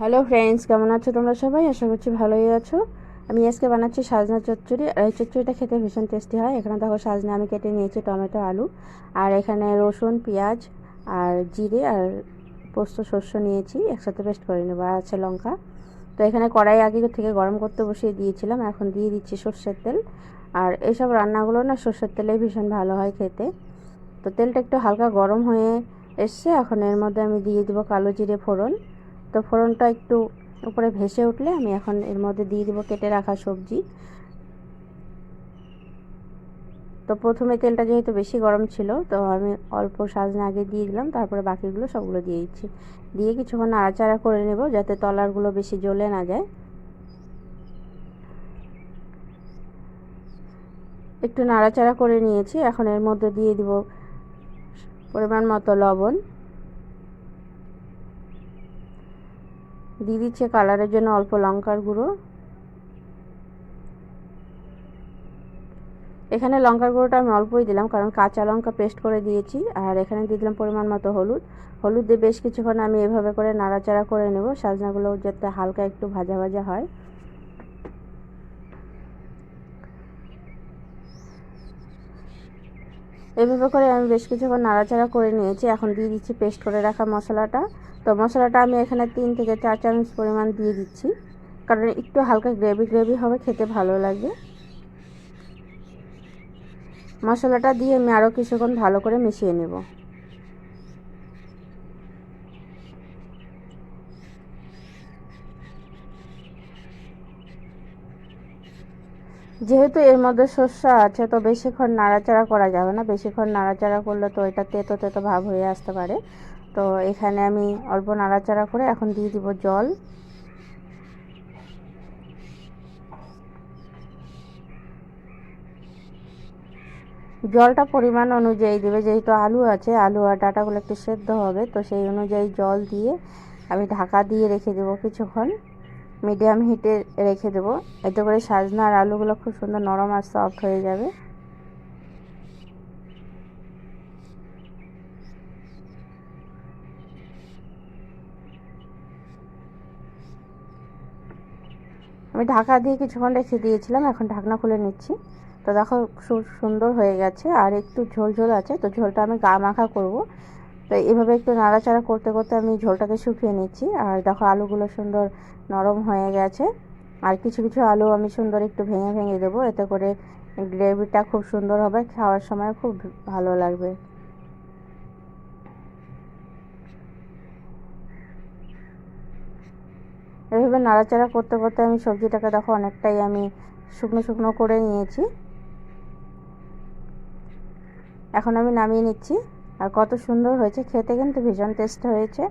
Hello friends কেমন আছো তোমরা সবাই? আশা করছি ভালোই আছো। আমি আজকে বানাচ্ছি সাজনা চচ্চড়ি। আর এই চচ্চড়িটা খেতে ভীষণ টেস্টি হয়। এখানে দেখো সাজনা আমি কেটে নিয়েছি, টমেটো, আলু। আর এখানে রসুন, পেঁয়াজ আর জিরে আর পোস্ত শস্য নিয়েছি। একসাথে পেস্ট করে নেব। আর আছে লঙ্কা। তো এখানে কড়াই আগে থেকে গরম করতে বসিয়ে দিয়েছিলাম। এখন দিয়ে দিচ্ছি সর্ষের তেল। আর এইসব রান্নাগুলো না সর্ষের তেলেই ভীষণ ভালো হয় খেতে। তো তেলটা একটু হালকা গরম হয়ে এসছে। এখন এর মধ্যে আমি দিয়ে দিব কালো জিরে ফোড়ন। তো ফোড়নটা একটু উপরে ভেসে উঠলে আমি এখন এর মধ্যে দিয়ে দিব কেটে রাখা সবজি। তো প্রথমে তেলটা যেহেতু বেশি গরম ছিল, তো আমি অল্প সাজনা আগে দিয়ে দিলাম, তারপরে বাকিগুলো সবগুলো দিয়ে দিচ্ছি। দিয়ে কিছুক্ষণ নাড়াচাড়া করে নেব যাতে তলারগুলো বেশি জ্বলে না যায়। একটু নাড়াচাড়া করে নিয়েছি, এখন এর মধ্যে দিয়ে দিব পরিমাণ মতো লবণ। দিয়ে দিচ্ছে কালারের জন্য অল্প লঙ্কার গুঁড়ো। এখানে লঙ্কার গুঁড়োটা আমি অল্পই দিলাম, কারণ কাঁচা লঙ্কা পেস্ট করে দিয়েছি, আর এখানে দিয়ে দিলাম পরিমাণ মতো হলুদ। হলুদ দিয়ে বেশ কিছুক্ষণ আমি এভাবে করে নাড়াচাড়া করে নেব, সাজনাগুলো যাতে হালকা একটু ভাজা ভাজা হয়। এভাবে করে আমি বেশ কিছুক্ষণ নাড়াচাড়া করে নিয়েছি। এখন দিয়ে দিচ্ছি পেস্ট করে রাখা মশলাটা। তো মশলাটা আমি এখানে তিন থেকে চার চামচ পরিমাণ দিয়ে দিচ্ছি। কারণ একটু হালকা গ্রেভি গ্রেভি হবে, খেতে ভালো লাগে মশলাটা দিয়ে আমি আরও কিছুক্ষণ ভালো করে মিশিয়ে নেব। যেহেতু এর মধ্যে শস্য আছে, তো বেশিক্ষণ নাড়াচাড়া করা যাবে না। বেশিক্ষণ নাড়াচাড়া করলে তো এটা তেতো তেতো ভাব হয়ে আসতে পারে। তো এখানে আমি অল্প নাড়াচাড়া করে এখন দিয়ে দিব জল। জলটা পরিমাণ অনুযায়ী দেবে। যেহেতু আলু আছে, আলু আর ডাটাগুলো একটু সেদ্ধ হবে, তো সেই অনুযায়ী জল দিয়ে আমি ঢাকা দিয়ে রেখে দেবো কিছুক্ষণ। মিডিয়াম হিটে রেখে দেবো। এতে করে সাজনা আর আলুগুলো খুব সুন্দর নরম আর সফট হয়ে যাবে। আমি ঢাকা দিয়ে কিছুক্ষণ রেখে দিয়েছিলাম, এখন ঢাকনা খুলে নিচ্ছি। তো দেখো সুন্দর হয়ে গেছে, আর একটু ঝোল ঝোল আছে, তো ঝোলটা আমি গা মাখা করব। তো এভাবে একটু নাড়াচাড়া করতে করতে আমি ঝোলটাকে শুকিয়ে নিচ্ছি। আর দেখো আলুগুলো সুন্দর নরম হয়ে গেছে। আর কিছু কিছু আলু আমি সুন্দর একটু ভেঙে ভেঙে দেবো। এতে করে গ্রেভিটা খুব সুন্দর হবে, খাওয়ার সময় খুব ভালো লাগবে। এভাবে নাড়াচাড়া করতে করতে আমি সবজিটাকে দেখো অনেকটাই আমি শুকনো শুকনো করে নিয়েছি। এখন আমি নামিয়ে নিচ্ছি। আর কত সুন্দর হয়েছে খেতে কিন্তু ভীষণ টেস্ট হয়েছে।